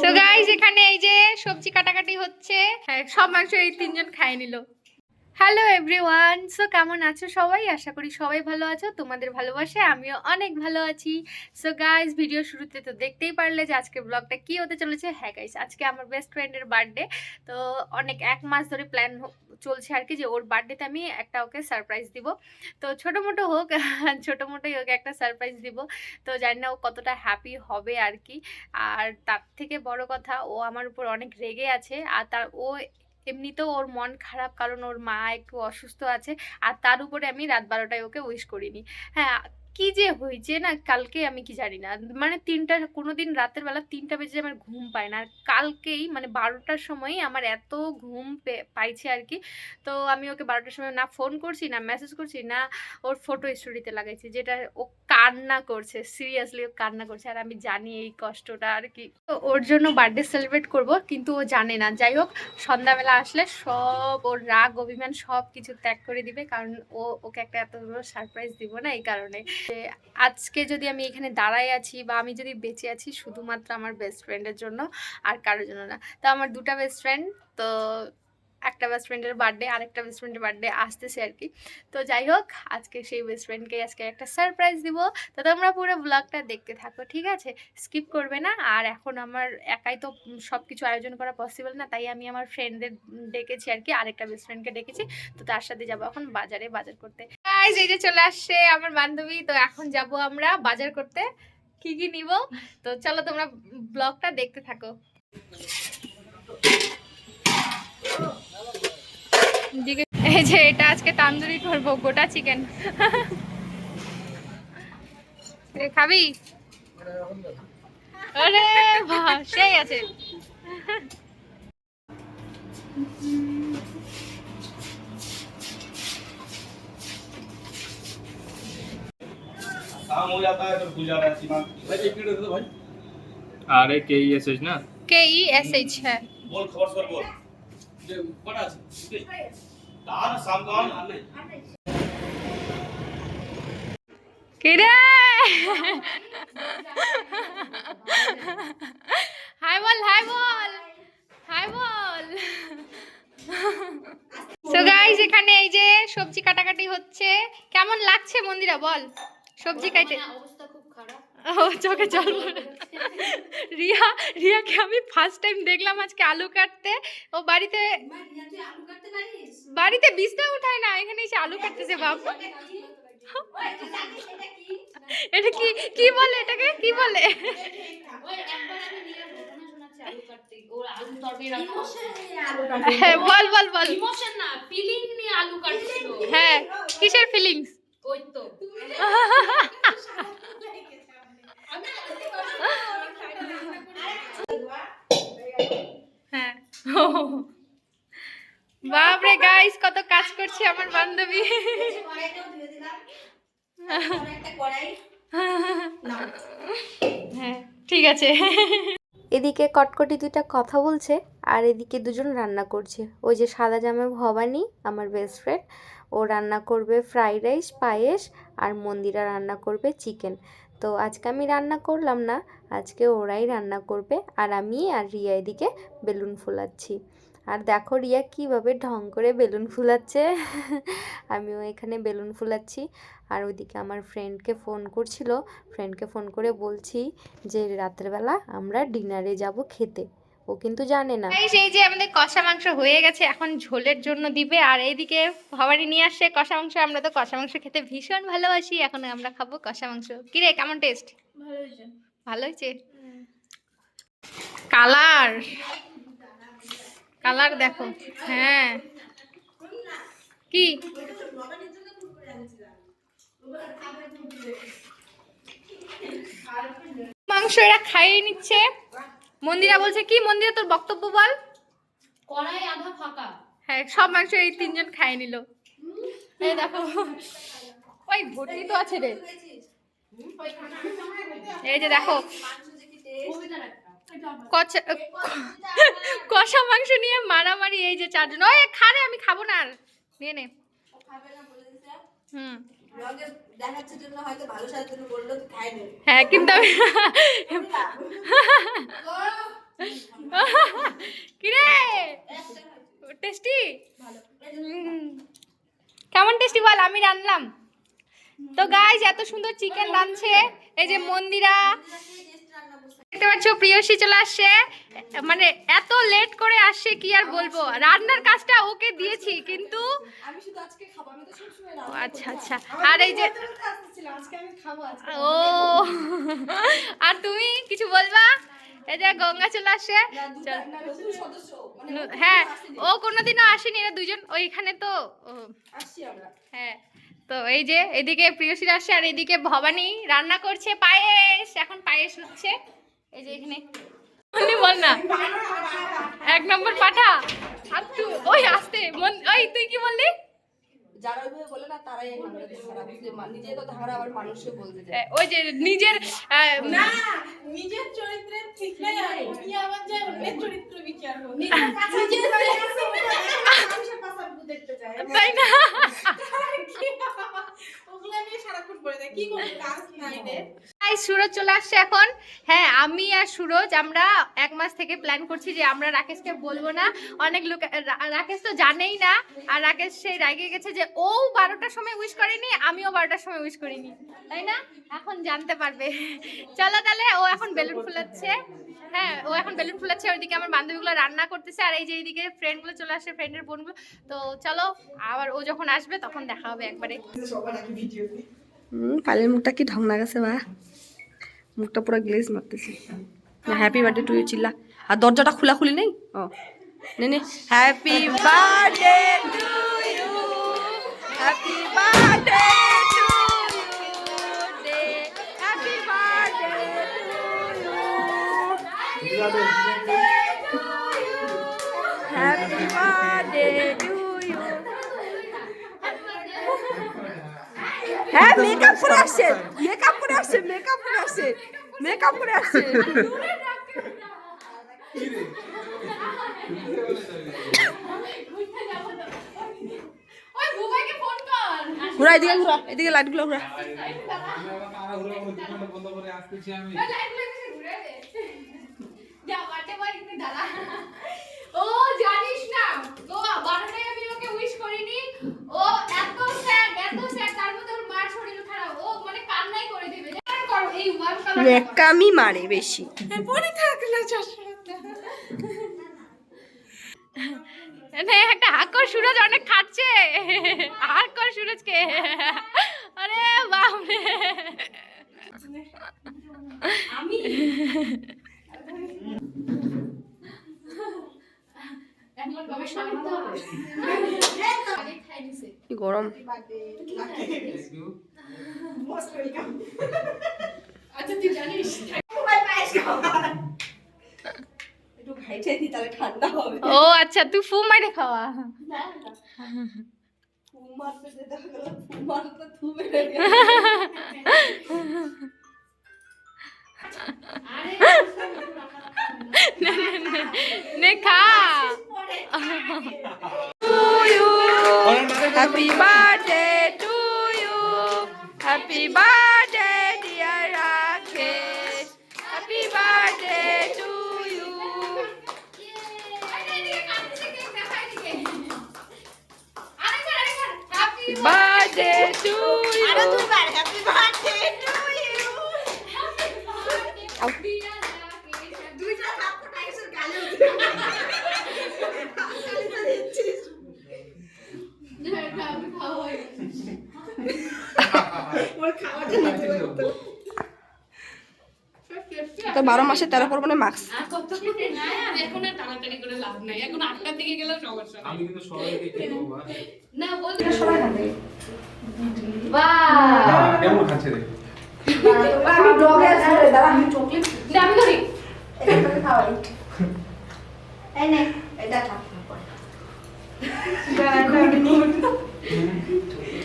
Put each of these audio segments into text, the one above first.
So guys এখানে এই যে সবজি কাটাকাটি হচ্ছে। হ্যাঁ সব মাংস এই তিনজন খাই নিল। হ্যালো এভরিওয়ান সো কেমন আছো সবাই? আশা করি সবাই ভালো আছো। তোমাদের ভালোবাসে আমিও অনেক ভালো আছি। সো গাইজ ভিডিও শুরুতে তো দেখতেই পারলে যে আজকে ব্লগটা কি হতে চলেছে। হ্যাঁ গাইজ আজকে আমার বেস্ট ফ্রেন্ডের বার্থডে তো অনেক এক মাস ধরে প্ল্যান চলছে আর কি যে ওর বার্থডেতে আমি একটা ওকে সারপ্রাইজ দিব। তো ছোটো মোটো হোক ছোটো মোটোই ওকে একটা সারপ্রাইজ দিব। তো জানি না ও কতটা হ্যাপি হবে আর কি। আর তার থেকে বড় কথা, ও আমার উপর অনেক রেগে আছে। আর তার ও এমনিতেও ওর মন খারাপ কারণ ওর মা একটু অসুস্থ আছে আর তার উপরে আমি রাত বারোটায় ওকে উইশ করিনি। হ্যাঁ কি যে হয়েছে না, কালকে আমি কি জানি না মানে তিনটা কোনো দিন রাতের বেলা তিনটা বেজে আমার ঘুম পায় না। আর কালকেই মানে বারোটার সময়ই আমার এত ঘুম পাইছে আর কি। তো আমি ওকে বারোটার সময় না ফোন করছি, না মেসেজ করছি, না ওর ফটো স্টোরিতে লাগাইছি, যেটা ও কান্না করছে সিরিয়াসলি ও কান্না করছে। আর আমি জানি এই কষ্টটা আর কি। তো ওর জন্য বার্থডে সেলিব্রেট করব, কিন্তু ও জানে না। যাই হোক, সন্ধ্যাবেলা আসলে সব ওর রাগ, অভিমান সব কিছু ত্যাগ করে দিবে। কারণ ও, ওকে একটা এত বড় সারপ্রাইজ দিব না এই কারণে। আজকে যদি আমি এখানে দাঁড়াই আছি বা আমি যদি বেঁচে আছি শুধুমাত্র আমার বেস্ট ফ্রেন্ডের জন্য, আর কারোর জন্য না। তো আমার দুটা বেস্ট ফ্রেন্ড তো একটা বেস্ট ফ্রেন্ডের বার্থডে আরেকটা বেস্ট ফ্রেন্ডের বার্থডে আসতেছে আর কি তো যাই হোক, আজকে সেই বেস্ট ফ্রেন্ডকে আজকে একটা সারপ্রাইজ দিব। তো তোমরা পুরো ব্লগটা দেখতে থাকো, ঠিক আছে? স্কিপ করবে না। আর এখন আমার একাই তো সব কিছু আয়োজন করা পসিবল না, তাই আমি আমার ফ্রেন্ডদের ডেকেছি আর কি আরেকটা বেস্ট ফ্রেন্ডকে ডেকেছি। তো তার সাথে যাব এখন বাজারে, বাজার করতে। এই যে চলে আসছে আমার বান্ধবী, তো এখন যাব আমরা বাজার করতে। কি কি নিব? তো চলো তোমরা ব্লগটা দেখতে থাকো। এই যে এটা আজকে তান্দুরি করবো গোটা চিকেন খাবি আরে বাহ সেই আছে काम हो जाता है तो भूल जाता है सीमा भाई एक मिनट दे दो भाई আরে কে এসেছ না কে ই এস এইচ হ্যাঁ बोल खबर सर बोल যে হাই বল হাই বল। হাই বল। সো গাইস এখানে এই যে সবজি কাটাকাটি হচ্ছে। কেমন লাগছে মন্দিরা বল? সবজি কাটে অবস্থা খুব খারাপ। ও চোখে জল পড়ে। রিয়া রিয়াকে আমি ফার্স্ট টাইম দেখলাম আজকে আলু কাটতে। ও বাড়িতে বাড়িতে বিছনা উঠায় না এখানে এসে আলু কাটতেছে জানিস এটা কি? কি বলে এটাকে? কি বলে? হ্যাঁ বল বল বল। হ্যাঁ কিসের ফিলিংস ওই তো হ্যাঁ বাপরে গাইস কত কাজ করছে আমার বান্ধবী। হ্যাঁ ঠিক আছে। এদিকে কটকটি দুইটা কথা বলছে, আর এদিকে দুজন রান্না করছে। ওই যে সাদা জামা ভবানী, আমার বেস্ট ফ্রেন্ড ও রান্না করবে ফ্রাইড রাইস পায়েস, আর মন্দিরা রান্না করবে চিকেন তো আজকে আমি রান্না করলাম না আজকে ওরাই রান্না করবে আর আমি আর রিয়া এদিকে বেলুন ফুলাচ্ছি। আর দেখো রিয়া কীভাবে ঢং করে বেলুন ফুলাচ্ছে। আমিও এখানে বেলুন ফুলাচ্ছি। আর ওইদিকে আমার ফ্রেন্ডকে ফোন করছিল। ফ্রেন্ডকে ফোন করে বলছি যে রাত্রেবেলা আমরা ডিনারে যাব খেতে। ও কিন্তু জানে না। এই যে আমাদের কষা মাংস হয়ে গেছে এখন ঝোলের জন্য দিবে। আর এইদিকে ভবানী নিয়ে আসছে কষা মাংস। আমরা তো কষা মাংস খেতে ভীষণ ভালোবাসি। এখন আমরা খাব কষা মাংস। কি রে কেমন টেস্ট ভালো হয়েছে? কালার। কালার দেখো। হ্যাঁ। কি? মাংস এরা খাইয়ে নিচ্ছে। মন্দিরা বলছে কি মন্দিরা তোর বক্তব্য বল? কড়াই আধা ফাঁকা। হ্যাঁ সব মাংস এই তিনজন খাইয়ে নিল। এই দেখো। ওই ভর্তি তো আছে রে। এই যে দেখো। কষা মাংস নিয়ে মারামারি এই যে চারজন। ওই খারে আমি খাব না আর। নিয়ে নে। হুম। হ্যাঁ কিন্তু আমি কিরে? টেস্টি? কেমন টেস্টি বল? আমি রান্নলাম। তো গাইজ এত সুন্দর চিকেন রাঁধছে এই যে মন্দিরা। দেখতে পাচ্ছ প্রিয়সী চলে আসছে। মানে এত লেট করে আসছে কি আর বলব? রান্নার কাজটা ওকে দিয়েছি কিন্তু আচ্ছা আচ্ছা। আর এই যে ও। আর তুমি কিছু বলবা? এই যে গঙ্গা চলে আসছে। মানে হ্যাঁ ও কোনোদিনও আসেনি এরা দুজন। ওইখানে তো হ্যাঁ। তো এই যে এদিকে প্রিয়সীর আসছে আর এদিকে ভবানী রান্না করছে পায়েস। এখন পায়েস হচ্ছে। এই যে এখানে বল না। এক নম্বর পাঠা। আর তুই ওই আসতে। মন ওই তুই কি বললি? ওই যে নিজের নিজের চরিত্রে ঠিক নাই। আবার চরিত্র বিচার করবে। মানুষের পাশা দেখতে চায়। তাই না ওগুলা নিয়ে সারাক্ষণ পড়ে দেয় কি করবে কাজ নাই রে তাই সুরজ চলে আসছে এখন। হ্যাঁ আমি আর সুরজ আমরা এক মাস থেকে প্ল্যান করছি যে আমরা রাকেশকে বলব না। অনেক লোক রাকেশ তো জানেই না। আর রাকেশ সেই রাগে গেছে যে ও বারোটার সময় উইশ করেনি আমিও বারোটার সময় উইশ করিনি। তাই না? এখন জানতে পারবে। চলো তাহলে ও এখন বেলুন ফুলাচ্ছে। হ্যাঁ ও এখন বেলুন ফুলাচ্ছে ওইদিকে আমার বান্ধবীগুলো রান্না করতেছে। আর এই যে এইদিকে ফ্রেন্ডগুলো চলে আসছে ফ্রেন্ডের বোনগুলো। তো চলো আবার ও যখন আসবে তখন দেখা হবে একবারে। হুম পালের মুখটা কি ঢং না গেছে বা? মুখটা পুরো গ্লেজ মারতেছে হ্যাপি বার্থডে টু ইউ চিল্লা। আর দরজাটা খোলা খুলি নেই? ও নে হ্যাপি বার্থডে হ্যাঁ মেকআপ করে আসছে মেকআপ করে আসছে মেকআপ করে আসছে মেকআপ করে আসছে। ওই বুবাইকে ফোন কর ঘুরা এদিকে ঘুরা এদিকে লাইটগুলো ঘুরা। যা ও জানিস না। ও বারোটায় আমি ওকে উইশ করিনি। ও এত স্যাড এত স্যাড তার মধ্যে ওর মার শরীর খারাপ। ও মানে কান্নাই করে দেবে। জানো করো এই ওয়ান কালার নেকামি মারে বেশি। না একটা হাকর সুরজ অনেক খাচ্ছে হাকর সুরজকে। আরে বাপরে। এমন ভাবে শান্ত হবে আগে খাই নিছে কি গরম আচ্ছা তুই জানিস? একটু দি তাহলে ঠান্ডা ও আচ্ছা তুই ফু মারে খাওয়া। ফু মারতে যেতে হবে ফু মারতে থু মেরে নে খা। Happy birthday to you. Happy birthday, dear Rakesh. Happy birthday to you. Happy birthday to you. তো বারো মাসে তেরো পর্বণে মাস্ক এখন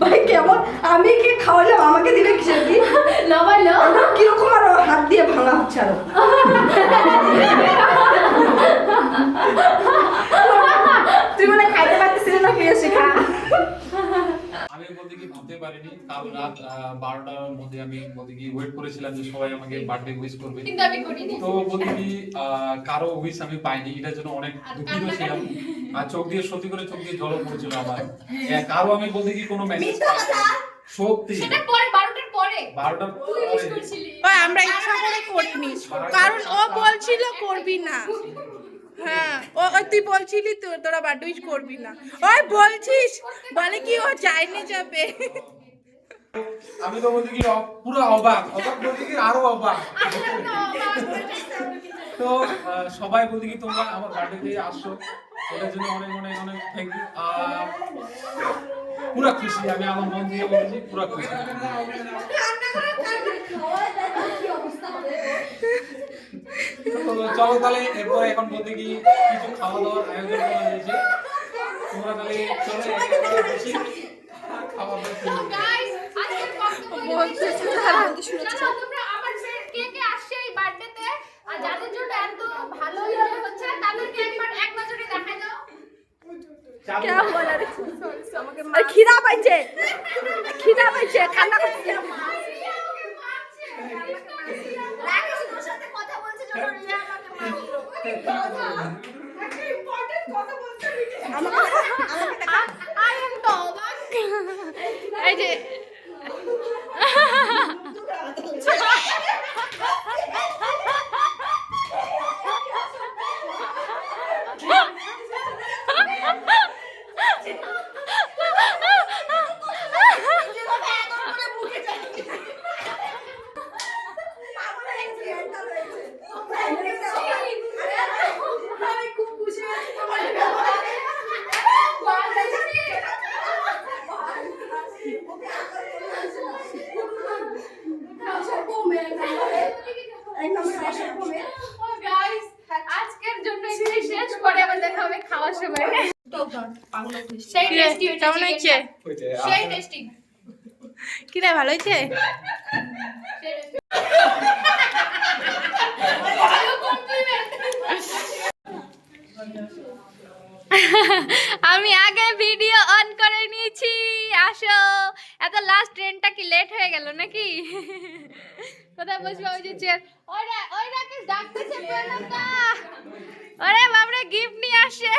ভাই কেমন? আমি কে খাওয়ালাম? আমাকে দিবে কিসের কি? লবাই লো কীরকম আরও হাত দিয়ে ভাঙা হচ্ছে আরও? তুই মানে খাইতে পারতেছিস না ফিরে শেখা? আমি বলতে কি ভাবতে পারিনি কাল রাত বারোটার মধ্যে আমি বলতে কি ওয়েট করেছিলাম যে সবাই আমাকে বার্থডে উইশ করবে। কিন্তু আমি করিনি। তো বলতে কি কারও উইশ আমি পাইনি এটার জন্য অনেক দুঃখিত ছিলাম। আর চোখ দিয়ে সত্যি করে চোখ দিয়ে জলও পড়েছিল আমার। হ্যাঁ, কারও আমি বলতে কি কোনো মেসেজ সত্যি। সেটা পরে বারোটার পরে। পরে। ওই আমরা ইচ্ছা করে করিনি। কারণ ও বলছিল করবি না। হ্যাঁ ও তুই বলছিলি তো তোরা বার্থডে করবি না। ওই বলছিস। বলে কি ও যায়নি যাবে। আমি তো বলতে কি পুরো অবাক। অবাক বলতে কি আরও অবাক। তো সবাই বলতে কি তোমরা আমার বার্থডেতে আসছো ওটার জন্য অনেক অনেক অনেক থ্যাংক ইউ পুরা খুশি আমি আমার মন দিয়ে বলছি পুরা খুশি। তো চলো তাহলে এরপর এখন বলতে কি কিছু খাওয়া দাওয়ার আয়োজন করা হয়েছে। তোমরা তাহলে চলো খাওয়া দাওয়া শুরু করি। গাইস আজকে বক্তব্য জানো তোমরা আমার সে- কে কে আসছে এই বার্থডেতে আর যাদের জন্য এত ভালো ইয়ে হচ্ছে তাদেরকে একবার এক নজরে দেখাই দাও আর খিদা পাইছে খিদা পাইছে কান্না করছে এই যে গাইস আজকের জন্য এখানে শেষ করে আবার দেখা হবে খাওয়ার সময় সেই টেস্টি কেমন হয়েছে? কি রে ভালো হয়েছে? আমি আগে ভিডিও অন করে নিয়েছি আসো। এত লাস্ট ট্রেনটা কি লেট হয়ে গেল নাকি? কোথায় বসবো ওই যে চেয়ার ওরা ওইরা কি ডাকতেছে আরে বাবরে গিফট নিয়ে আসে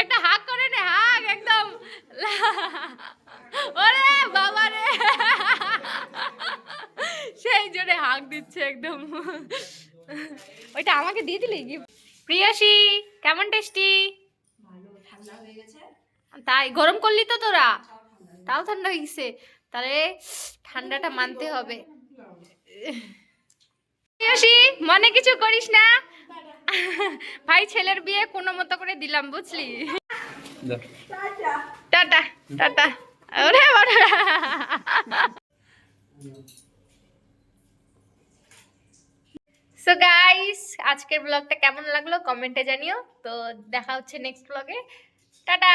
একটা হাক করে নে হাক একদম ওরে বাবা রে। সেই জোরে হাক দিচ্ছে একদম। ওইটা আমাকে দিয়ে দিলে গিফট প্রিয়াসী কেমন টেস্টি? তাই গরম করলি তো তোরা? তাও ঠান্ডা হয়ে গেছে তাহলে ঠান্ডাটা মানতে হবে। প্রিয়াসী মনে কিছু করিস না? ভাই ছেলের বিয়ে কোনো মতো করে দিলাম বুঝলি? টাটা। টাটা। ওরে সো গাইস আজকের ব্লগটা কেমন লাগল? কমেন্টে জানিও। তো দেখা হচ্ছে নেক্সট ব্লগে টাটা।